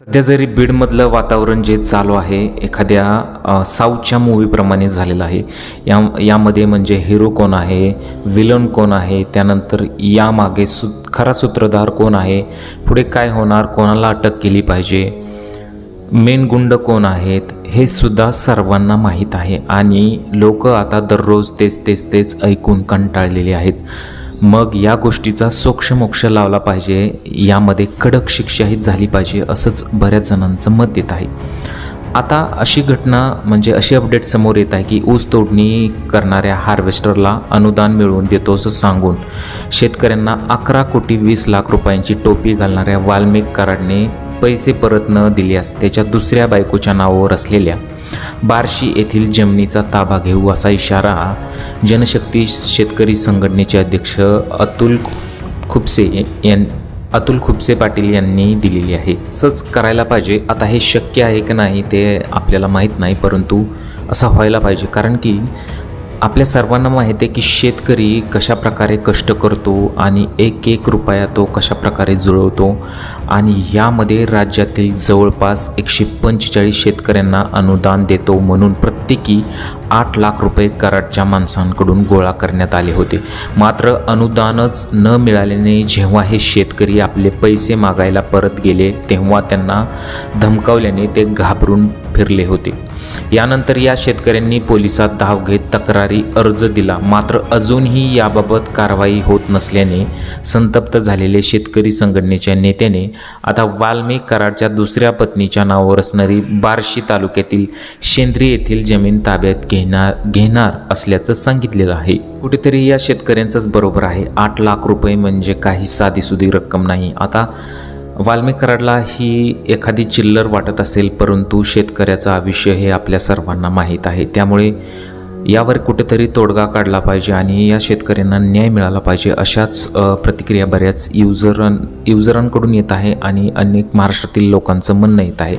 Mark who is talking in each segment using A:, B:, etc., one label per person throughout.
A: सध्या जरी बीडमधलं वातावरण जे चालू आहे एखाद्या साऊथच्या मूवीप्रमाणे झालेलं आहे. या यामध्ये म्हणजे हिरो कोण आहे विलन कोण आहे त्यानंतर यामागे सु खरा सूत्रधार कोण आहे पुढे काय होणार कोणाला अटक केली पाहिजे मेन गुंड कोण आहेत हे सुद्धा सर्वांना माहीत आहे. आणि लोक आता दररोज तेच तेच तेच ऐकून कंटाळलेले आहेत. मग या गोष्टीचा सोक्षमोक्ष लावला पाहिजे. यामध्ये कडक शिक्षाही झाली पाहिजे असंच बऱ्याच जणांचं मत येत आहे. आता अशी घटना म्हणजे अशी अपडेट समोर येत आहे की ऊस तोडणी करणाऱ्या हार्वेस्टरला अनुदान मिळवून देतो असं सांगून शेतकऱ्यांना अकरा कोटी वीस लाख रुपयांची टोपी घालणाऱ्या वाल्मिक कराडने पैसे परत न दिल्यास त्याच्या दुसऱ्या बायकोच्या नावावर असलेल्या बार्शी येथील जमिनीचा ताबा घेऊ असा इशारा जनशक्ती शेतकरी संघटनेचे अध्यक्ष अतुल खुपसे यां अतुल खुपसे पाटील यांनी दिलेली आहे. असंच करायला पाहिजे. आता हे शक्य आहे की नाही ते आपल्याला माहीत नाही परंतु असं व्हायला पाहिजे. कारण की आपल्या सर्वांना माहिती आहे की शेतकरी कशा प्रकारे कष्ट करतो आणि एक एक रुपया तो कशा प्रकारे जुळवतो. आणि यामध्ये राज्यातील जवळपास एकशे पंचेचाळीस शेतकऱ्यांना अनुदान देतो म्हणून प्रत्येकी आठ लाख रुपये कराडच्या माणसांकडून गोळा करण्यात आले होते. मात्र अनुदानच न मिळाल्याने जेव्हा हे शेतकरी आपले पैसे मागायला परत गेले तेव्हा त्यांना धमकावल्याने ते घाबरून फिरले होते. यानंतर या शेतकऱ्यांनी पोलिसात धाव घेत तक्रारी अर्ज दिला. मात्र अजूनही याबाबत कारवाई होत नसल्याने संतप्त झालेले शेतकरी संघटनेच्या नेत्याने आता वाल्मिक कराडच्या दुसऱ्या पत्नीच्या नावावर असणारी बार्शी तालुक्यातील शेंद्री येथील जमीन ताब्यात घेणार घेणार असल्याचं सांगितलेलं आहे. कुठेतरी या शेतकऱ्यांचंच बरोबर आहे. आठ लाख रुपये म्हणजे काही साधीसुधी रक्कम नाही. आता वाल्मिक कराडला ही एखादी चिल्लर वाटत असेल परंतु शेतकऱ्याचं आयुष्य हे आपल्या सर्वांना माहीत आहे. त्यामुळे यावर कुठेतरी तोडगा काढला पाहिजे आणि या शेतकऱ्यांना न्याय मिळाला पाहिजे अशाच प्रतिक्रिया बऱ्याच युजरन युजरांकडून येत आहे आणि अनेक महाराष्ट्रातील लोकांचं म्हणणं येत आहे.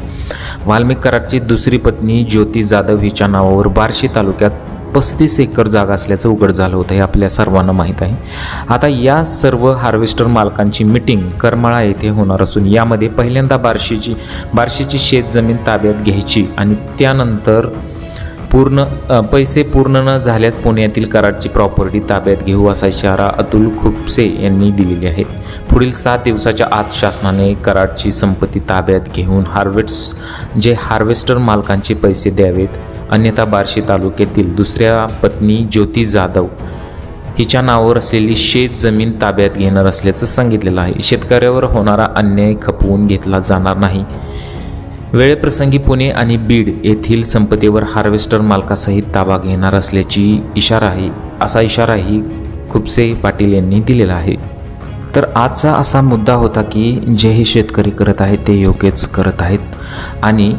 A: वाल्मिक कराडची दुसरी पत्नी ज्योती जाधव हिच्या नावावर बार्शी तालुक्यात पस्तीस एकर जागा असल्याचं उघड झालं होतं हे आपल्या सर्वांना माहीत आहे. आता या सर्व हार्वेस्टर मालकांची मिटिंग करमाळा येथे होणार असून यामध्ये पहिल्यांदा बार्शीची बार्शीची शेत जमीन ताब्यात घ्यायची आणि त्यानंतर पूर्ण पैसे पूर्ण न झाल्यास पुण्यातील कराडची प्रॉपर्टी ताब्यात घेऊ असा इशारा अतुल खुपसे यांनी दिलेली आहे. पुढील सात दिवसाच्या आत शासनाने कराडची संपत्ती ताब्यात घेऊन हार्वेस्ट जे हार्वेस्टर मालकांचे पैसे द्यावेत अन्यथा बार्शी तालुक्यातील दुसऱ्या पत्नी ज्योती जाधव हिच्या नावावर असलेली शेत जमीन ताब्यात घेणार असल्याचं सांगितलेलं आहे. शेतकऱ्यावर होणारा अन्याय खपवून घेतला जाणार नाही. वेळेप्रसंगी पुणे आणि बीड येथील संपत्तीवर हार्वेस्टर मालकासहित ताबा घेणार असल्याची इशारा आहे असा इशाराही खुपसे पाटील यांनी दिलेला आहे. तर आजचा असा मुद्दा होता की जेही शेतकरी करत आहेत ते योग्यच करत आहेत आणि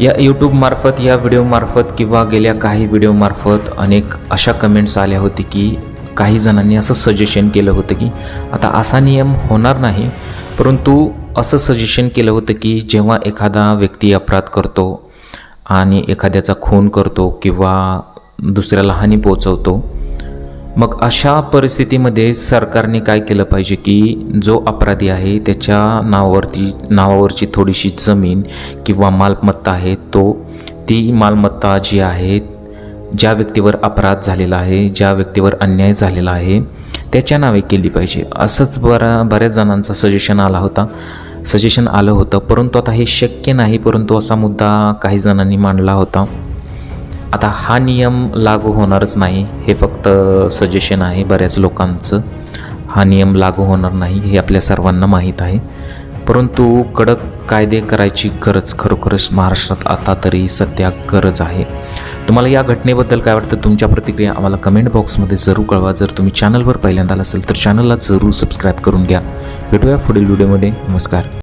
A: या यूट्यूबमार्फत या व्हिडिओमार्फत किंवा गेल्या काही व्हिडिओमार्फत अनेक अशा कमेंट्स आल्या होती की काही जणांनी असं सजेशन केलं होतं की आता असा नियम होणार नाही परंतु असं सजेशन केलं होतं की जेव्हा एखादा व्यक्ती अपराध करतो आणि एखाद्याचा खून करतो किंवा दुसऱ्याला हानी पोचवतो मग अशा परिस्थितीमध्ये सरकारने काय केलं पाहिजे की जो अपराधी आहे त्याच्या नावावरती नावावरची थोडीशी जमीन किंवा मालमत्ता आहे तो ती मालमत्ता जी आहे ज्या व्यक्तीवर अपराध झालेला आहे ज्या व्यक्तीवर अन्याय झालेला आहे त्याच्या नावे केली पाहिजे. असंच बरा बऱ्याच जणांचा सजेशन आला होता. सजेशन आलं होतं परंतु आता हे शक्य नाही परंतु असा मुद्दा काही जणांनी मांडला होता. आता हा नियम लागू होणारच नाही. हे फक्त सजेशन आहे बऱ्याच लोकांचं. हा नियम लागू होणार नाही हे आपल्या सर्वांना माहीत आहे. परंतु कडक कायदे करायची गरज खरोखरच महाराष्ट्रात आता तरी सध्या गरज आहे. तुम्हाला या घटनेबद्दल काय वाटतं? तुमच्या प्रतिक्रिया आम्हाला कमेंट बॉक्समध्ये जरूर कळवा. जर तुम्ही चॅनलवर पहिल्यांदा असेल तर चॅनलला जरूर सबस्क्राईब करून घ्या. भेटूया पुढील व्हिडिओमध्ये नमस्कार.